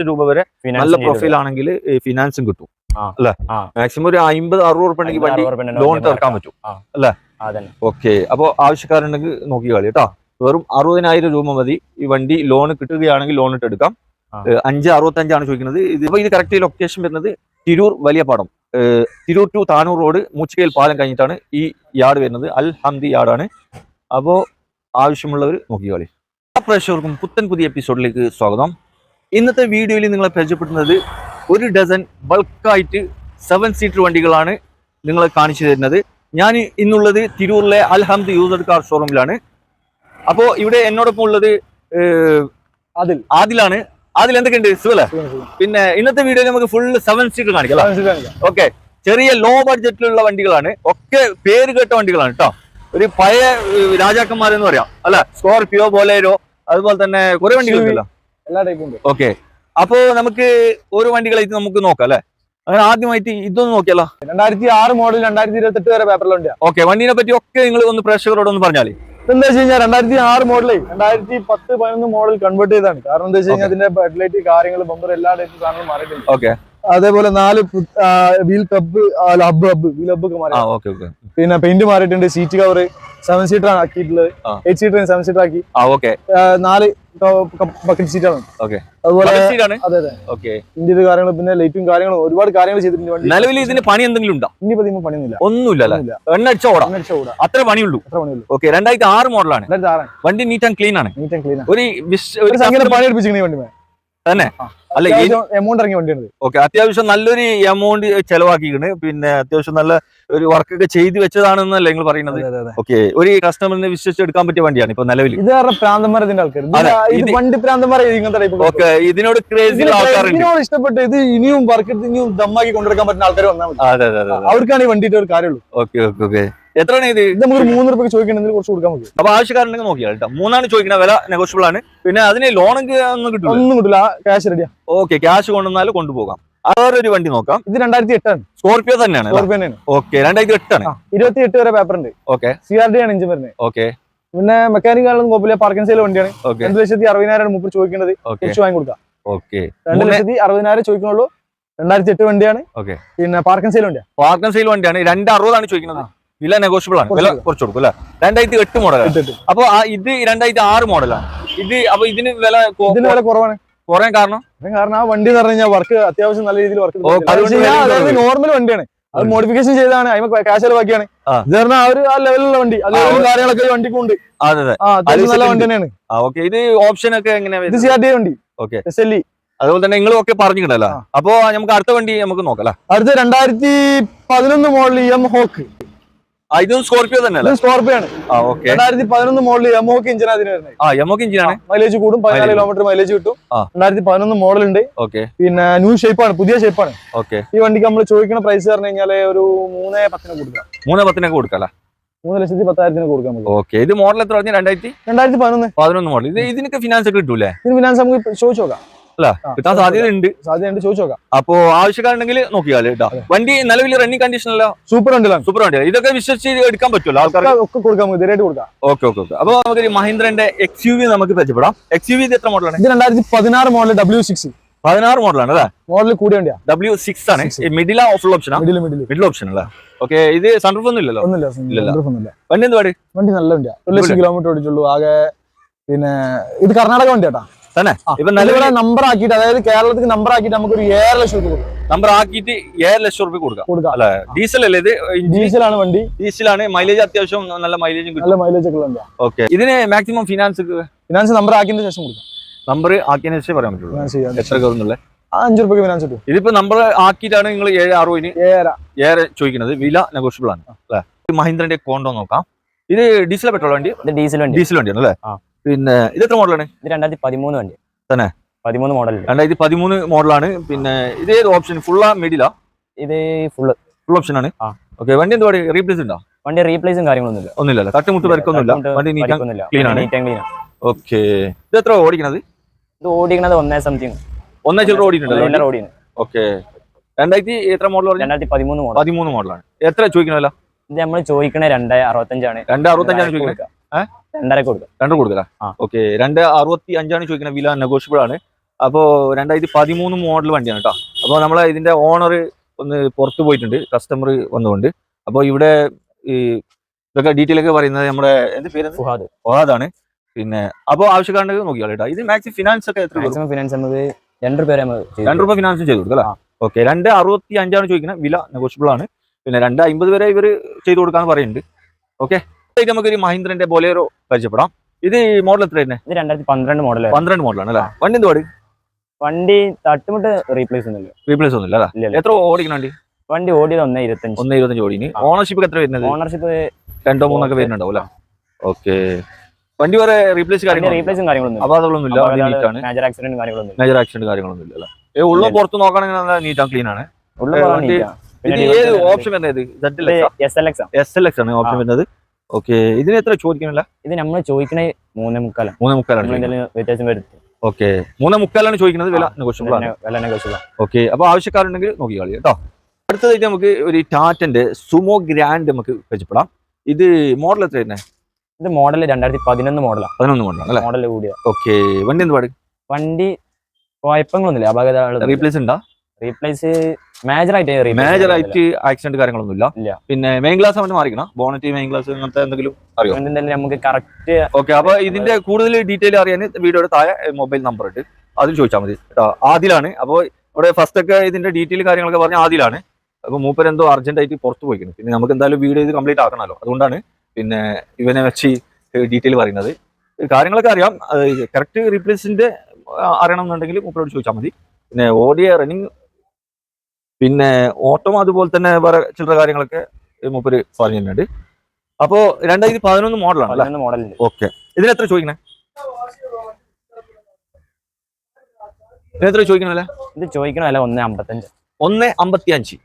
ലക്ഷം രൂപ വരെ നല്ല പ്രൊഫൈൽ ആണെങ്കിൽ ഫിനാൻസും കിട്ടും. അല്ലെ? മാക്സിമം ഒരു അമ്പത് അറുപത് ഉറുപ്പ ഉണ്ടെങ്കിൽ വണ്ടി ലോൺ തീർക്കാൻ പറ്റും. അല്ലെ? ഓക്കെ. അപ്പോൾ ആവശ്യക്കാരുണ്ടെങ്കിൽ നോക്കി കളി കേട്ടോ. വെറും അറുപതിനായിരം രൂപ മതി. ഈ വണ്ടി ലോൺ കിട്ടുകയാണെങ്കിൽ ലോൺ ഇട്ട് എടുക്കാം. അഞ്ച് അറുപത്തഞ്ചാണ് ചോദിക്കുന്നത്. ഇതിപ്പോ ഇത് കറക്റ്റ് ലൊക്കേഷൻ വരുന്നത് തിരൂർ വലിയ പാടം തിരൂർ ടു താനൂർ റോഡ് മൂച്ചിക്കയിൽ പാലം കഴിഞ്ഞിട്ടാണ് ഈ യാർഡ് വരുന്നത്. അൽ ഹംദി യാർഡാണ് അപ്പോൾ ആവശ്യമുള്ളവർ നോക്കി കളി. എല്ലാ പ്രേക്ഷകർക്കും പുത്തൻ പുതിയ എപ്പിസോഡിലേക്ക് സ്വാഗതം. ഇന്നത്തെ വീഡിയോയിൽ നിങ്ങളെ പരിചയപ്പെടുന്നത് ഒരു ഡസൻ ബൾക്കായിട്ട് സെവൻ സീറ്റർ വണ്ടികളാണ് നിങ്ങളെ കാണിച്ചു തരുന്നത്. ഞാൻ ഇന്നുള്ളത് തിരൂരിലെ അൽഹംദ് യൂസർ കാർ ഷോറൂമിലാണ് അപ്പോൾ ഇവിടെ എന്നോടൊപ്പം ഉള്ളത് അതിൽ ആദിൽ. ആദിലാണ്. ആദിൽ എന്തൊക്കെയുണ്ട്? സുഖല്ലേ? പിന്നെ ഇന്നത്തെ വീഡിയോയിൽ നമുക്ക് ഫുൾ സെവൻ സീറ്റർ കാണിക്കാം? ഓക്കെ ചെറിയ ലോ ബഡ്ജറ്റിലുള്ള വണ്ടികളാണ്. ഒക്കെ പേര് കേട്ട വണ്ടികളാണ് കേട്ടോ ഒരു പഴയ രാജാക്കന്മാരെന്ന് പറയാം. അല്ല? സ്കോർപിയോ ബോലേരോ അതുപോലെ തന്നെ കുറെ വണ്ടികളുണ്ടല്ലോ എല്ലാ ടൈപ്പും ഉണ്ട്. ഓക്കെ അപ്പോ നമുക്ക് ഓരോ വണ്ടികളായിട്ട് നമുക്ക് നോക്കാം അല്ലെ? അങ്ങനെ ആദ്യമായിട്ട് ഇതൊന്നും നോക്കിയല്ലോ രണ്ടായിരത്തി ആറ് മോഡൽ രണ്ടായിരത്തി ഇരുപത്തി എട്ട് വരെ പേപ്പറിലുണ്ട് ഓക്കെ വണ്ടിനെ പറ്റി ഒക്കെ നിങ്ങൾ ഒന്ന് പ്രേക്ഷകരോട് ഒന്ന് പറഞ്ഞാൽ. എന്താ വെച്ച് കഴിഞ്ഞാൽ രണ്ടായിരത്തി ആറ് മോഡലേ രണ്ടായിരത്തി പത്ത് പതിനൊന്ന് മോഡൽ കൺവേർട്ട് ചെയ്താണ് കാരണം എന്താ വെച്ച് കഴിഞ്ഞാൽ അതിന്റെ ഹെഡ്ലൈറ്റ് കാര്യങ്ങൾ ബമ്പർ എല്ലാ ടൈപ്പ് സാധനങ്ങളും മാറിയിട്ടുണ്ട്. ഓക്കെ അതേപോലെ നാല് wheel cup hub hub wheel hub ഒക്കെ മാറി. പിന്നെ പെയിന്റ് മാറിയിട്ടുണ്ട് സീറ്റ് കവർ സെവൻ സീറ്റർ ആണ് ആക്കിയിട്ടുള്ളത്. എയ്റ്റ് സീറ്റർ സെവൻ സീറ്റർ ആക്കി. നാല് ബക്കറ്റ് സീറ്റാണ്. അതുപോലെ അതെ അതെ. ഓക്കെ ഇന്ത്യയുടെ കാര്യങ്ങൾ പിന്നെ ലൈറ്റും കാര്യങ്ങളും ഒരുപാട് കാര്യങ്ങൾ ചെയ്തിട്ടുണ്ട് നിലവിൽ ഇതിന് പണി എന്തെങ്കിലും ഉണ്ടോ? ഇനി പതിമൂന്ന് പണിയൊന്നുമില്ല. ഒന്നുമില്ല. എണ്ണ അടിച്ച ഓടാം? ഓടാ. അത്ര പണിയുള്ളൂ? അത്ര പണിയുള്ളൂ. ഓക്കെ രണ്ടായിരത്തി ആറ് മോഡലാണ് വണ്ടി നീറ്റ് ആൻഡ് ക്ലീൻ ആണ്. നീറ്റ് ആൻഡ് ക്ലീൻ ഒരു ഒരു customer- പണി എടുപ്പിച്ചിങ്ങനെ വണ്ടി തന്നെ? അല്ല എമൗണ്ട് ഇറങ്ങിയ വണ്ടിയാണ് ഓക്കെ അത്യാവശ്യം നല്ലൊരു എമൗണ്ട് ചെലവാക്കിക്കണ് പിന്നെ അത്യാവശ്യം നല്ല ഒരു വർക്കൊക്കെ ചെയ്തു വെച്ചതാണെന്നല്ലേ നിങ്ങൾ പറയുന്നത്? ഓക്കെ ഒരു കസ്റ്റമറിനെ വിശ്വസിച്ച് എടുക്കാൻ പറ്റിയ വണ്ടിയാണ് ഇപ്പൊ നിലവിൽ ഇത് ആൾക്കാർ വണ്ടി പ്രാന്തന്മാരെ ഓക്കെ ഇതിനോട് ക്രേസി ആൾക്കാരുണ്ട്. ഇഷ്ടപ്പെട്ട് ഇത് ഇനിയും വർക്ക് ഇനിയും ദമ്മാക്കി കൊണ്ടുവരാൻ പറ്റുന്ന ആൾക്കാർ വന്നാൽ അവർക്കാണ് ഈ വണ്ടിയുടെ ഒരു കാര്യമുള്ളൂ. Okay okay okay. എത്രയാണ് ഇത്? ഇത് നമുക്ക് മൂന്ന് റുപ്യ ചോദിക്കണമെങ്കിൽ കുറച്ച് കൊടുക്കാൻ പറ്റും. അപ്പൊ ആവശ്യക്കാരുണ്ടെങ്കിൽ നോക്കിയാൽ കേട്ടോ മൂന്നാണ് ചോദിക്കുന്ന വില നെഗോഷ്യബിൾ ആണ്. പിന്നെ അതിന് ലോണെങ്കിൽ ഒന്നും കിട്ടില്ല ഒന്നും കിട്ടില്ല ക്യാഷ് റെഡിയാ ഓക്കെ ക്യാഷ് കൊണ്ടുവന്നാലും കൊണ്ടുപോകാം. വേറൊരു വണ്ടി നോക്കാം. ഇത് രണ്ടായിരത്തി എട്ടാണ് സ്കോർപിയോ തന്നെയാണ് സ്കോർപിയോ തന്നെയാണ്. ഓക്കെ രണ്ടായിരത്തി എട്ടാണ് ഇരുപത്തി എട്ട് വരെ പേപ്പർ ഉണ്ട്. ഓക്കെ സി ആർ ഡി ആണ് എഞ്ചിൻ വരുന്നത്. ഓക്കെ പിന്നെ മെക്കാനിക് ആണെന്ന് കുഴപ്പമില്ല. പാർക്കിംഗ് സൈൽ വണ്ടിയാണ്. രണ്ട് ലക്ഷത്തി അറുപതിനായിരം മുപ്പത് ചോദിക്കുന്നത് തിരിച്ചു വാങ്ങി കൊടുക്കാം. ഓക്കെ രണ്ട് ലക്ഷത്തി അറുപതിനായിരം ചോദിക്കുന്നുള്ളൂ രണ്ടായിരത്തി എട്ട് വണ്ടിയാണ്. ഓക്കെ പിന്നെ പാർക്കിംഗ് സൈൽ വണ്ടിയാണ് പാർക്കിംഗ് സെയിൽ വണ്ടിയാണ്. രണ്ട് അറുപതാണ് ചോദിക്കുന്നത് വില നെഗോഷ്യബിൾ ആണ്. വില കുറച്ച് കൊടുക്കും. അല്ലെ? രണ്ടായിരത്തി എട്ട് മോഡലാണ് അപ്പൊ ഇത് രണ്ടായിരത്തി ആറ് മോഡലാണ് ഇത് അപ്പൊ ഇതിന് വില ഇതിന് വില കുറവാണ്. കുറയാൻ കാരണം? കാരണം ആ വണ്ടി എന്ന് പറഞ്ഞു കഴിഞ്ഞാൽ വർക്ക് അത്യാവശ്യം നല്ല രീതിയിൽ വർക്ക് അതായത് നോർമൽ വണ്ടിയാണ്. അത് മോഡിഫിക്കേഷൻ ചെയ്താണ് അതിന് കാശ് ചെലവാക്കിയാണ്. ഇത് പറഞ്ഞാൽ ആ ഒരു ആ ലെവലിലുള്ള വണ്ടി. ലെവലും കാര്യങ്ങളൊക്കെ വണ്ടിക്ക് ഉണ്ട്. അതെ അതെ. നല്ല വണ്ടി തന്നെയാണ്. ഇത് ഓപ്ഷൻ ഒക്കെ എങ്ങനെയാ ഇത്? സി ആർ ഡി വണ്ടി. ഓക്കെ എസ് എൽ ഇ അതുപോലെ തന്നെ നിങ്ങളും ഒക്കെ പറഞ്ഞിട്ടുണ്ടല്ലോ. അപ്പൊ നമുക്ക് അടുത്ത വണ്ടി നമുക്ക് നോക്കാം അടുത്ത രണ്ടായിരത്തി പതിനൊന്ന് മോഡൽ എം ഹോക്ക് ഇതും സ്കോർപിയോ തന്നെ സ്കോർപ്പിയോ ആണ്. രണ്ടായിരത്തി പതിനൊന്ന് മോഡൽ യമോക്ക് എഞ്ചിനാണ് അതിന് വരുന്നത്. ആ എമോക്ക് ഇഞ്ചിനാണ് മൈലേജ് കൂടും പതിനാല്. കിലോമീറ്റർ മൈലേജ് കിട്ടും. രണ്ടായിരത്തി പതിനൊന്ന് മോഡൽ ഉണ്ട്. ഓക്കെ. പിന്നെ ന്യൂ ഷേപ്പാണ് പുതിയ ഷേപ്പാണ് ഓക്കെ. ഈ വണ്ടിക്ക് നമ്മൾ ചോദിക്കുന്ന പ്രൈസ് പറഞ്ഞു കഴിഞ്ഞാൽ ഒരു മൂന്ന് പത്തിന് കൊടുക്കാം. മൂന്ന് പത്തിനൊക്കെ കൊടുക്കാം മൂന്ന് ലക്ഷത്തി പത്തായിരത്തിന് കൊടുക്കാൻ പറ്റും. ഓക്കെ. ഇത് മോഡൽ എത്ര പറഞ്ഞു? രണ്ടായിരത്തി? രണ്ടായിരത്തി പതിനൊന്ന് പതിനൊന്ന് മോഡൽ ഇത് ഇതിനൊക്കെ ഫിനാൻസ് ഒക്കെ കിട്ടൂലേ? ഇതിന് ഫിനാൻസ് നമുക്ക് ചോദിച്ചു നോക്കാം. അല്ല? ആ, കിട്ടാൻ സാധ്യത ഉണ്ട്. സാധ്യതയുണ്ട് ചോദിച്ചു നോക്കാം. അപ്പോ ആവശ്യക്കാരുണ്ടെങ്കിൽ നോക്കിയാൽ കേട്ടോ. വണ്ടി നിലവിൽ റണ്ണിങ് കണ്ടീഷൻ അല്ല? സൂപ്പർ വണ്ടിയിലാണ് സൂപ്പർ വണ്ടി ഇതൊക്കെ വിശ്വസിച്ച് എടുക്കാൻ പറ്റുമല്ലോ ആൾക്കാർ ഒക്കെ- ഒക്കെ കൊടുക്കാം ഇതായിട്ട് കൊടുക്കാം. Okay okay okay. അപ്പൊ നമുക്ക് മഹീന്ദ്രന്റെ എക്സ് യു വി നമുക്ക് പരിചയപ്പെടാം. എക്സ് യു വി ഇത് എത്ര മോഡലാണ് ഇത് രണ്ടായിരത്തി പതിനാറ് മോഡൽ ഡബ്ല്യൂ സിക്സ് പതിനാറ് മോഡലാണ് അല്ലേ? മോഡൽ കൂടിയ വണ്ടിയാ. ഡബ്ല്യൂ സിക്സ് ആണ്. മിഡിൽ ഓഫ് ഫുൾ ഓപ്ഷനാ മിഡിൽ ഓപ്ഷൻ അല്ലേ? ഓക്കെ ഇത് സൺറൂഫ് ഒന്നും ഇല്ലല്ലോ? ഒന്നുമില്ല വണ്ടി എന്ത് പാട്? വണ്ടി നല്ല വണ്ടിയാ. ഒരു ലക്ഷം കിലോമീറ്റർ ഓടിച്ചുള്ളൂ. ആകെ പിന്നെ ഇത് കർണാടക വണ്ടിയാട്ടാ. തന്നെ? ഇപ്പൊ നിലവിലെ നമ്പർ ആക്കിയിട്ട് അതായത് കേരളത്തിൽ നമ്പർ ആക്കിയിട്ട് നമുക്ക് ഒരു ഏഴ് ലക്ഷം രൂപ കൊടുക്കാം. നമ്പർ ആക്കിയിട്ട് ഏഴ് ലക്ഷം റുപ്യ കൊടുക്കാം. കൊടുക്കാം. അല്ലെ? ഡീസൽ അല്ലേ ഇത്? ഡീസലാണ് വണ്ടി. ഡീസലാണ് മൈലേജ് അത്യാവശ്യം നല്ല മൈലേജും കിട്ടും. നല്ല മൈലേജ് ഒക്കെ ഉണ്ട് ഓക്കെ ഇതിന് മാക്സിമം ഫിനാൻസ് ഫിനാൻസ് നമ്പർ ആക്കിയതിന് ശേഷം കൊടുക്കാം. നമ്പർ ആക്കിയതിന് ശേഷം പറയാൻ പറ്റുള്ളൂ. എത്ര കയറുന്നുള്ള ആ, അഞ്ച് റുപ്യക്ക് ഫിനാൻസ് കിട്ടും. ഇതിപ്പോ നമ്പർ ആക്കിയിട്ടാണ് നിങ്ങൾ ഏഴ് അറുപതിന് ഏഴര. ഏറെ ചോദിക്കുന്നത്. വില നെഗോഷ്യബിൾ ആണ്. അല്ലെ? മഹീന്ദ്രന്റെ കോണ്ടോ നോക്കാം. ഇത് ഡീസൽ പെട്രോൾ വണ്ടി? ഡീസൽ വണ്ടി. ഡീസൽ വണ്ടിയാണ് അല്ലേ? ആ. പിന്നെ ഇത് എത്ര മോഡലാണ് ഇത് രണ്ടായിരത്തി പതിമൂന്ന് വണ്ടി. തന്നെ? പതിമൂന്ന് മോഡൽ രണ്ടായിരത്തി പതിമൂന്ന് മോഡലാണ് പിന്നെ ഇത് ഏത് ഓപ്ഷൻ ഫുള്ളാ മിഡിലാ ഇത് ഫുള്ള് ഫുൾ ഓപ്ഷൻ ആണ്. ഓക്കെ വണ്ടി എന്ത് പറയുക റീപ്ലേസ് ഉണ്ടോ? വണ്ടി റീപ്ലേസും കാര്യങ്ങളൊന്നുമില്ല. ഒന്നുമില്ല തട്ടുമുട്ട് വരക്കൊന്നുമില്ല വണ്ടി ക്ലീൻ ആണ്. ഓക്കെ ഇത് എത്ര ഓടിക്കണത്? ഇത് ഓടിക്കണത് ഒന്നേ സംതിങ് ഒന്നേ ചില്ലറ ഓടിയിട്ടുണ്ടല്ലോ ഓടിയാണ് ഓക്കെ രണ്ടായിരത്തി എത്ര മോഡൽ രണ്ടായിരത്തി പതിമൂന്ന് മോഡൽ പതിമൂന്ന് മോഡലാണ് എത്ര ചോദിക്കണല്ലോ ഇത് നമ്മൾ ചോദിക്കണേ രണ്ടേ അറുപത്തഞ്ചാണ്. രണ്ടേ അറുപത്തഞ്ചാണ് ചോദിക്കുന്നത് കൊടുക്കാം. രണ്ടര കൊടുക്കാം. ഓക്കെ രണ്ട് അറുപത്തി അഞ്ചാണ് ചോദിക്കുന്നത്. വില നെഗോഷ്യബിൾ ആണ്. അപ്പോ രണ്ടായിരത്തി പതിമൂന്ന് മോഡൽ വണ്ടിയാണ് കേട്ടോ. അപ്പോൾ നമ്മളെ ഇതിന്റെ ഓണർ ഒന്ന് പുറത്തു പോയിട്ടുണ്ട്. കസ്റ്റമർ വന്നുകൊണ്ട്. അപ്പോൾ ഇവിടെ ഈ ഇതൊക്കെ ഡീറ്റെയിൽ ഒക്കെ പറയുന്നത് നമ്മുടെ എന്ത് പേര് ഫുഹാദ്. ഫുഹാദാണ്. പിന്നെ അപ്പോൾ ആവശ്യക്കാരന്റെ നോക്കിയാൽ കേട്ടോ. ഇത് മാക്സിമം ഫിനാൻസ് ഒക്കെ എത്ര ഫിനാൻസ് നമുക്ക് രണ്ട് രൂപ രണ്ട് രൂപ ഫിനാൻസും ചെയ്ത് കൊടുക്കും അല്ലേ? ഓക്കെ രണ്ട് അറുപത്തി അഞ്ചാണ് ചോദിക്കുന്നത്. വില നെഗോഷ്യബിൾ ആണ്. പിന്നെ രണ്ട് അമ്പത് വരെ ഇവർ ചെയ്ത് കൊടുക്കാന്ന് പറയുന്നുണ്ട്. ഓക്കെ. നമുക്കൊരു മഹീന്ദ്രന്റെ ബൊലേറോ പരിചയപ്പെടാം. ഇത് മോഡൽ എത്ര ഇത് രണ്ടായിരത്തി പന്ത്രണ്ട് മോഡൽ പന്ത്രണ്ട് മോഡലാണ് അല്ലേ വണ്ടി എന്ത് പാട്? വണ്ടി തട്ടുമുട്ട് റീപ്ലേസ് ഒന്നുമില്ല. റീപ്ലേസ് ഒന്നുമില്ല. എത്ര ഓടിക്കണം വണ്ടി? വണ്ടി ഓടിയത് ഒന്നേ ഇരുപത്തഞ്ച്. ഒന്നേ ഇരുപത്തഞ്ച് ഓടിന് ഓണർഷിപ്പ് എത്ര വരുന്നത്? ഓണർഷിപ്പ് രണ്ടോ മൂന്നൊക്കെ വരുന്നുണ്ടാവും അല്ലേ? ഓക്കെ വണ്ടി വേറെ റീപ്ലേസ് റീപ്ലേസും കാര്യങ്ങളൊന്നും അപ്പൊ അതൊന്നും ഇല്ല മേജർ ആക്സിഡന്റ് കാര്യങ്ങളൊന്നും മേജർ ആക്സിഡന്റ് കാര്യങ്ങളൊന്നും ഇല്ല അല്ലേ? ഉള്ള പുറത്ത് നോക്കുകയാണെങ്കിൽ നല്ല നീറ്റ് ആൻഡ് ക്ലീൻ ആണ്. ഉള്ള ഓപ്ഷൻ വരുന്നത്? S L X S L X ആണ്. ഓപ്ഷൻ. വരുന്നത്. ഓക്കെ ഇതിന് എത്ര ചോദിക്കണില്ല ഇത് നമ്മൾ ചോദിക്കണേ മൂന്നേ മുക്കാലാണ് മൂന്നേ മുക്കാലാണ് വ്യത്യാസം വരുത്തി. ഓക്കെ മൂന്നേ മുക്കാലാണ് ചോദിക്കുന്നത്. വില നെഗോഷ്യബിൾ ഓക്കെ അപ്പൊ ആവശ്യക്കാരുണ്ടെങ്കിൽ നോക്കി കളി കേട്ടോ. അടുത്തതായിട്ട് നമുക്ക് ഒരു ടാറ്റന്റെ സുമോ ഗ്രാൻഡ് നമുക്ക് പരിചയപ്പെടാം. ഇത് മോഡൽ എത്ര തന്നെ ഇത് മോഡൽ രണ്ടായിരത്തി പതിനൊന്ന് മോഡലാണ് പതിനൊന്ന് മോഡലാണ് മോഡൽ കൂടിയ. ഓക്കെ വണ്ടി എന്ത് പാട്? വണ്ടി കുഴപ്പങ്ങളൊന്നുമില്ല. അപകട റീപ്ലേസ് ഉണ്ടാ? റീപ്ലേസ് മേജർ ആയിട്ട് മേജർ ആയിട്ട് ആക്സിഡന്റ് കാര്യങ്ങളൊന്നും ഇല്ല ഇല്ല. പിന്നെ മെയിൻ ഗ്ലാസ് അവന് മാറിക്കണം? ബോണറ്റി മെയിൻ ഗ്ലാസ് അങ്ങനത്തെ എന്തെങ്കിലും അറിയോ? എന്തെങ്കിലും നമുക്ക് കറക്റ്റ് ഓക്കെ അപ്പൊ ഇതിന്റെ കൂടുതൽ ഡീറ്റെയിൽ അറിയാൻ വീഡിയോയുടെ താഴെ മൊബൈൽ നമ്പർ ഉണ്ട് അതിൽ ചോദിച്ചാൽ മതി. കേട്ടോ ആദിലാണ്. അപ്പോൾ ഇവിടെ ഫസ്റ്റ് ഒക്കെ ഇതിന്റെ ഡീറ്റെയിൽ കാര്യങ്ങളൊക്കെ പറഞ്ഞ ആദിലാണ്. അപ്പൊ മൂപ്പർ എന്തോ അർജന്റ് ആയിട്ട് പുറത്ത് പോയിക്കുന്നു പിന്നെ നമുക്ക് എന്തായാലും വീഡിയോ ഇത് കംപ്ലീറ്റ് ആക്കണമല്ലോ. അതുകൊണ്ടാണ് പിന്നെ ഇവനെ വെച്ച് ഡീറ്റെയിൽ പറയുന്നത്. കാര്യങ്ങളൊക്കെ അറിയാം. കറക്റ്റ് റീപ്ലേസിന്റെ അറിയണം എന്നുണ്ടെങ്കിൽ മൂപ്പരോട് ചോദിച്ചാൽ മതി. പിന്നെ ഓഡിയ റണ്ണിങ് പിന്നെ ഓട്ടം അതുപോലെ തന്നെ വേറെ ചില്ലറ കാര്യങ്ങളൊക്കെ മൂപ്പര് പറഞ്ഞിട്ടുണ്ട് അപ്പോ രണ്ടായിരത്തി പതിനൊന്ന് മോഡലാണ് അല്ലേ ഓക്കെ. ഇതിന് എത്ര ചോദിക്കണേ? ഇതിനെത്ര ചോദിക്കണല്ലേ ഇത് ചോദിക്കണല്ല ഒന്ന് അമ്പത്തഞ്ച്. ഒന്ന് അമ്പത്തി അഞ്ച്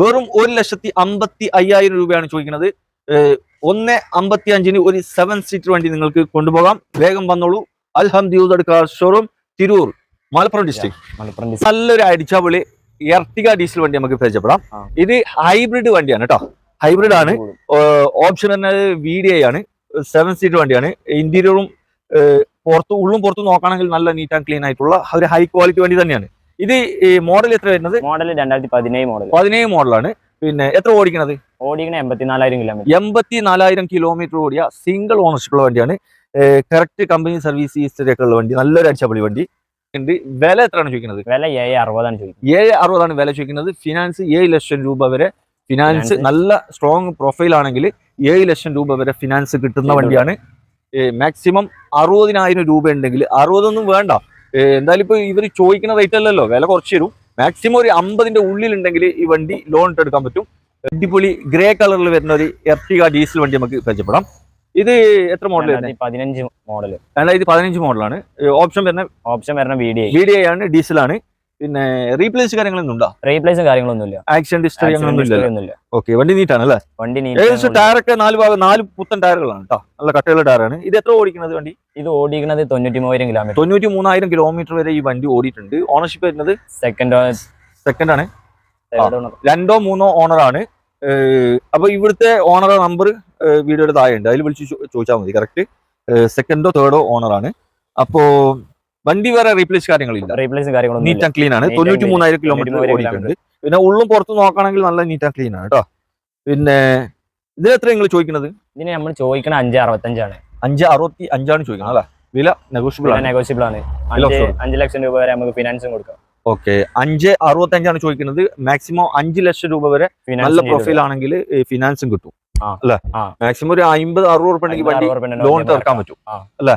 വെറും ഒരു ലക്ഷത്തി അമ്പത്തി അയ്യായിരം രൂപയാണ് ചോദിക്കുന്നത് ഒന്ന് അമ്പത്തി അഞ്ചിന് ഒരു സെവൻ സീറ്റർ വണ്ടി നിങ്ങൾക്ക് കൊണ്ടുപോകാം. വേഗം വന്നോളൂ. Alhamd car showroom Tirur Malappuram district Malappuram നല്ലൊരു അടിച്ചാപൊളി എർട്ടിക ഡീസൽ വണ്ടി നമുക്ക് പരിചയപ്പെടാം. ഇത് ഹൈബ്രിഡ് വണ്ടിയാണ് കേട്ടോ. ഹൈബ്രിഡ് ആണ്. ഓപ്ഷൻ തന്നെ വി ഡി ഐ ആണ് സെവൻ സീറ്റ് വണ്ടിയാണ് ഇന്റീരിയറും പുറത്ത് ഉള്ളും പുറത്തും നോക്കുകയാണെങ്കിൽ നല്ല നീറ്റ് ആൻഡ് ക്ലീൻ ആയിട്ടുള്ള ഒരു ഹൈ ക്വാളിറ്റി വണ്ടി തന്നെയാണ്. ഇത് മോഡൽ എത്ര വരുന്നത്? മോഡൽ രണ്ടായിരത്തി പതിനേഴ് മോഡൽ പതിനേഴ് മോഡലാണ് പിന്നെ എത്ര ഓടിക്കണത്? ഓടിക്കണത് എൺപത്തിനാലായിരം കിലോമീറ്റർ എൺപത്തി നാലായിരം കിലോമീറ്റർ ഓടിയ സിംഗിൾ ഓണർഷിപ്പുള്ള വണ്ടിയാണ്. കറക്റ്റ് കമ്പനി സർവീസ് ഹിസ്റ്ററി ഒക്കെ ഉള്ള വണ്ടി. നല്ലൊരു അടിച്ചപൊളി വണ്ടി. ഉണ്ട്. വില എത്രയാണ് ചോദിക്കുന്നത്? വില ഏഴ് അറുപതാണ് ചോദിക്കുന്നത്. ഏഴ് അറുപതാണ് വില ചോദിക്കുന്നത്. ഫിനാൻസ് ഏഴ് ലക്ഷം രൂപ വരെ ഫിനാൻസ് നല്ല സ്ട്രോങ് പ്രൊഫൈൽ ആണെങ്കിൽ ഏഴ് ലക്ഷം രൂപ വരെ ഫിനാൻസ് കിട്ടുന്ന വണ്ടിയാണ്. മാക്സിമം അറുപതിനായിരം രൂപ ഉണ്ടെങ്കിൽ അറുപതൊന്നും വേണ്ട. എന്തായാലും ഇപ്പൊ ഇവർ ചോദിക്കുന്ന റേറ്റ് അല്ലല്ലോ. വില കുറച്ച് തരും. മാക്സിമം ഒരു അമ്പതിന്റെ ഉള്ളിലുണ്ടെങ്കിൽ ഈ വണ്ടി ലോൺ എടുക്കാൻ പറ്റും. അടിപൊളി ഗ്രേ കളറിൽ വരുന്ന ഒരു എർട്ടിക ഡീസൽ വണ്ടി നമുക്ക് പരിചയപ്പെടാം. ഇത് എത്ര മോഡൽ പതിനഞ്ച് മോഡൽ രണ്ടായിരത്തി പതിനഞ്ച് മോഡലാണ് ഓപ്ഷൻ വരുന്ന ഓപ്ഷൻ വരുന്ന വി ഡി ആണ് വി ഡി ഐ ആണ് ഡീസലാണ് പിന്നെ റീപ്ലേസ് കാര്യങ്ങളൊന്നും ഉണ്ടോ? റീപ്ലേസും കാര്യങ്ങളൊന്നുമില്ല. ആക്സിഡന്റ് ഹിസ്റ്ററി അങ്ങനെയൊന്നും ഇല്ലല്ലോ. ഓക്കെ വണ്ടി നീറ്റാണ് അല്ലേ വണ്ടി ഏകദേശം ടയറൊക്കെ നാല് ഭാഗം നാല് പുത്തൻ ടയറുകളാണ് കേട്ടോ നല്ല കട്ടയുള്ള ടയറാണ് ഇത് എത്ര ഓടിക്കുന്നത് വണ്ടി? ഇത് ഓടിക്കുന്നത് തൊണ്ണൂറ്റി മൂവായിരം കിലോമീറ്റർ തൊണ്ണൂറ്റി മൂന്നായിരം കിലോമീറ്റർ വരെ ഈ വണ്ടി ഓടിയിട്ടുണ്ട്. ഓണർഷിപ്പ് വരുന്നത് സെക്കൻഡ് സെക്കൻഡ് ആണ്. രണ്ടോ മൂന്നോ ഓണർ ആണ്. അപ്പൊ ഇവിടുത്തെ ഓണർ നമ്പർ വീഡിയോയുടെ താഴെ ഉണ്ട് അതിൽ വിളിച്ച് ചോദിച്ചാൽ മതി. കറക്റ്റ് സെക്കൻഡോ തേർഡോ ഓണർ ആണ്. അപ്പോ വണ്ടി വേറെ റീപ്ലേസ് കാര്യങ്ങളില്ല. റീപ്ലേസ് കാര്യങ്ങളൊന്നും നീറ്റ് ആൻഡ് ക്ലീൻ ആണ്. തൊണ്ണൂറ്റി മൂന്നായിരം കിലോമീറ്റർ 93,000 ഓടിയിട്ടുണ്ട്. പിന്നെ ഉള്ളും പുറത്തും നോക്കുകയാണെങ്കിൽ നല്ല നീറ്റ് ആൻഡ് ക്ലീൻ ആണ് കേട്ടോ. പിന്നെ ഇത് എത്ര നിങ്ങൾ ചോദിക്കുന്നത്? ഇതിന് നമ്മൾ ചോദിക്കണ അഞ്ച് അറുപത്തഞ്ചാണ്. അഞ്ച് അറുപത്തി അഞ്ചാണ് ചോദിക്കുന്നത് അല്ലേ? വില നെഗോഷ്യബിൾ ആണ്. നെഗോഷ്യബിൾ ആണ്. അഞ്ച് ലക്ഷം രൂപ വരെ നമുക്ക് ഫിനാൻസും കൊടുക്കാം. ഓക്കെ. അഞ്ച് അറുപത്തി അഞ്ചാണ് ചോദിക്കുന്നത്. മാക്സിമം അഞ്ച് ലക്ഷം രൂപ വരെ നല്ല പ്രൊഫൈൽ ആണെങ്കിൽ ഫിനാൻസും കിട്ടും. അല്ലെ? മാക്സിമം ഒരു അമ്പത് അറുപത് ഉറുപ്പ ഉണ്ടെങ്കിൽ വണ്ടി ലോൺ തീർക്കാൻ പറ്റും. അല്ലെ?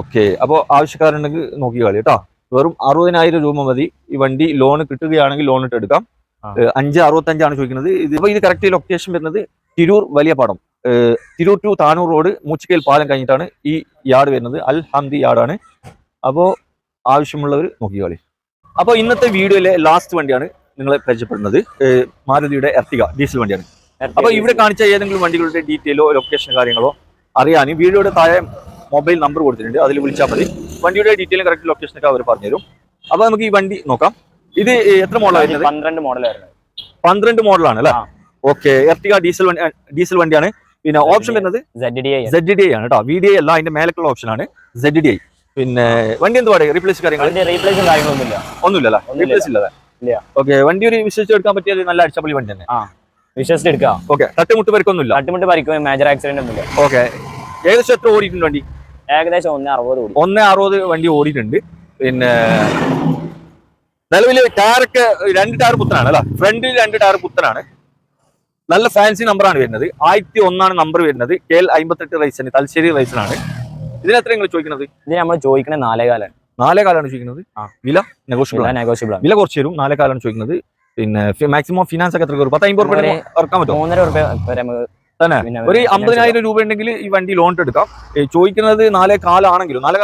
ഓക്കെ. അപ്പോൾ ആവശ്യക്കാരുണ്ടെങ്കിൽ നോക്കി കളി കേട്ടോ. വെറും അറുപതിനായിരം രൂപ മതി. ഈ വണ്ടി ലോൺ കിട്ടുകയാണെങ്കിൽ ലോൺ ഇട്ട് എടുക്കാം. അഞ്ച് അറുപത്തി അഞ്ച് അറുപത്തഞ്ചാണ് ചോദിക്കുന്നത്. ഇത് ഇപ്പൊ ഇത് കറക്റ്റ് ലൊക്കേഷൻ വരുന്നത് തിരൂർ വലിയ പാടം. തിരൂർ ടു താനൂർ റോഡ് മൂച്ചിക്കൽ പാലം കഴിഞ്ഞിട്ടാണ് ഈ യാർഡ് വരുന്നത്. അൽ ഹംദി യാർഡാണ് അപ്പോ ആവശ്യമുള്ളവർ നോക്കി കളി. അപ്പോൾ ഇന്നത്തെ വീഡിയോയിലെ ലാസ്റ്റ് വണ്ടിയാണ് നിങ്ങളെ പരിചയപ്പെടുന്നത്. മാരുതിയുടെ എർട്ടിക ഡീസൽ വണ്ടിയാണ്. അപ്പോൾ ഇവിടെ കാണിച്ച ഏതെങ്കിലും വണ്ടികളുടെ ഡീറ്റെയിലോ ലൊക്കേഷൻ കാര്യങ്ങളോ അറിയാൻ വീഡിയോയുടെ താഴെ മൊബൈൽ നമ്പർ കൊടുത്തിട്ടുണ്ട്. അതിൽ വിളിച്ചാൽ മതി. വണ്ടിയുടെ ഡീറ്റെയിലും കറക്റ്റ് ലൊക്കേഷൻ ഒക്കെ അവർ പറഞ്ഞുതരും. അപ്പോൾ നമുക്ക് ഈ വണ്ടി നോക്കാം. ഇത് എത്ര മോഡലാണ് വരുന്നത് പന്ത്രണ്ട് മോഡൽ വരുന്നത് പന്ത്രണ്ട് മോഡലാണ് അല്ലേ. ഓക്കെ എർട്ടിക ഡീസൽ വണ്ടി ഡീസൽ വണ്ടിയാണ്. പിന്നെ ഓപ്ഷൻ വരുന്നത് സെഡ് ഡി ഐ ആണ് കേട്ടോ വി ഡി ഐ അല്ല അതിന്റെ മേലക്കുള്ള ഓപ്ഷനാണ് സെഡ് ഡി ഐ പിന്നെ വണ്ടി എന്ത് പാടെ? റീപ്ലേസ് കാര്യങ്ങൾ അതിന്റെ റീപ്ലേസും കാര്യങ്ങളൊന്നുമില്ല. ഒന്നുമില്ല. റീപ്ലേസ് ഇല്ല. ഓക്കെ വണ്ടി ഒരു വിശ്വസിച്ച് എടുക്കാൻ പറ്റിയത് നല്ല അടിച്ചപ്പൊളി വണ്ടി തന്നെ. വിശ്വസിച്ച് എടുക്കാം. ഓക്കെ തട്ടുമുട്ട് പരിക്കൊന്നുമില്ല? തട്ടുമുട്ട് പരിക്കും മേജർ ആക്സിഡന്റ് ഒന്നുമില്ല. ഓക്കെ ഏകദേശം എത്ര ഓടിയിട്ടുണ്ട് വണ്ടി? ഏകദേശം ഒന്ന് അറുപത് ഓടി. ഒന്ന് അറുപത് വണ്ടി ഓടിയിട്ടുണ്ട്. പിന്നെ നിലവിൽ ടയറൊക്കെ രണ്ട് ടയർ പുത്തനാണ് അല്ല? ഫ്രണ്ടിൽ രണ്ട് ടയർ പുത്തനാണ് നല്ല ഫാൻസി നമ്പറാണ് വരുന്നത്. ആയിരത്തി ഒന്നാണ് നമ്പർ വരുന്നത്. കെ എൽ അമ്പത്തെട്ട് റൈസിന് തലശ്ശേരി റൈസിനാണ് ഇതിനെത്ര നിങ്ങൾ ചോദിക്കുന്നത് ഇത് നമ്മൾ ചോദിക്കണേ നാലേകാലാണ്. നാലേകാലാണ് നാലേ ചോദിക്കുന്നത് വില നെഗോഷ്യബിൾ നെഗോഷ്യബിൾ വില കുറച്ച് തരും നാലേകാലാണ് ചോദിക്കുന്നത് പിന്നെ മാക്സിമം ഫിനാൻസ് ഒക്കെ എത്ര കയറും? പത്ത് അമ്പത് രൂപ ഇറക്കാൻ മൂന്നര റുപ്യ തന്നെ. ഒരു അമ്പതിനായിരം രൂപ ഉണ്ടെങ്കിൽ ഈ വണ്ടി ലോൺ എടുക്കാം. ചോദിക്കുന്നത് നാലേ കാലാണെങ്കിലും നാലേ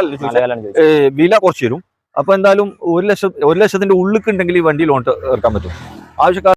ഏ, വില കുറച്ച് തരും. അപ്പൊ എന്തായാലും ഒരു ലക്ഷം ഒരു ലക്ഷത്തിന്റെ ഉള്ളിൽ ഉണ്ടെങ്കിൽ ഈ വണ്ടി ലോൺ എടുക്കാൻ പറ്റും. ആവശ്യക്കാർ